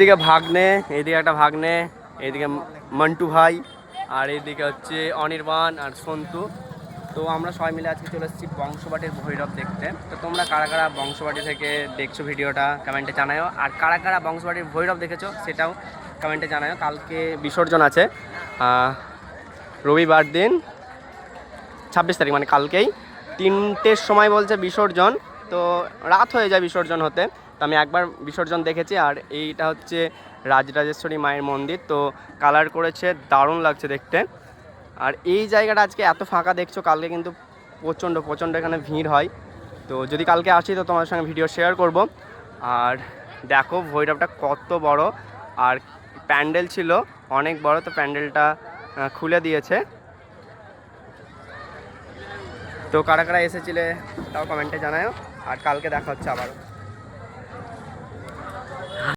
এদিকে ভাগ্নে, এদিকে একটা ভাগ্নে, এদিকে মন্টু ভাই, আর এদিকে হচ্ছে অনির্বাণ আর সন্তু। তো আমরা সবাই মিলে আজকে চলে এসেছি বংশবাটির ভৈরব দেখতে। তো তোমরা কারা কারা বংশবাটি থেকে দেখছ ভিডিওটা কমেন্টে জানাও আর কারা কারা বংশবাটির ভৈরব দেখেছ সেটাও কমেন্টে জানাও কালকে বিসর্জন আছে। রবিবার দিন, ছাব্বিশ তারিখ মানে কালকেই। তিনটের সময় বলছে বিসর্জন। তো রাত হয়ে যায় বিসর্জন হতে। তো আমি একবার বিসর্জন দেখেছি আর এইটা হচ্ছে রাজরাজেশ্বরী মায়ের মন্দির। তো কালার করেছে, দারুণ লাগছে দেখতে। আর এই জায়গাটা আজকে এত ফাঁকা দেখছ, কালকে কিন্তু প্রচণ্ড প্রচণ্ড এখানে ভিড় হয়। তো যদি কালকে আসি তো তোমার সঙ্গে ভিডিও শেয়ার করব। আর দেখো, ভৈরবটা কত বড়। আর প্যান্ডেল ছিল, অনেক বড়, তো প্যান্ডেলটা খুলে দিয়েছে। তো কারা কারা এসেছিলে তাও কমেন্টে জানায়ও আর কালকে দেখা হচ্ছে আবারও।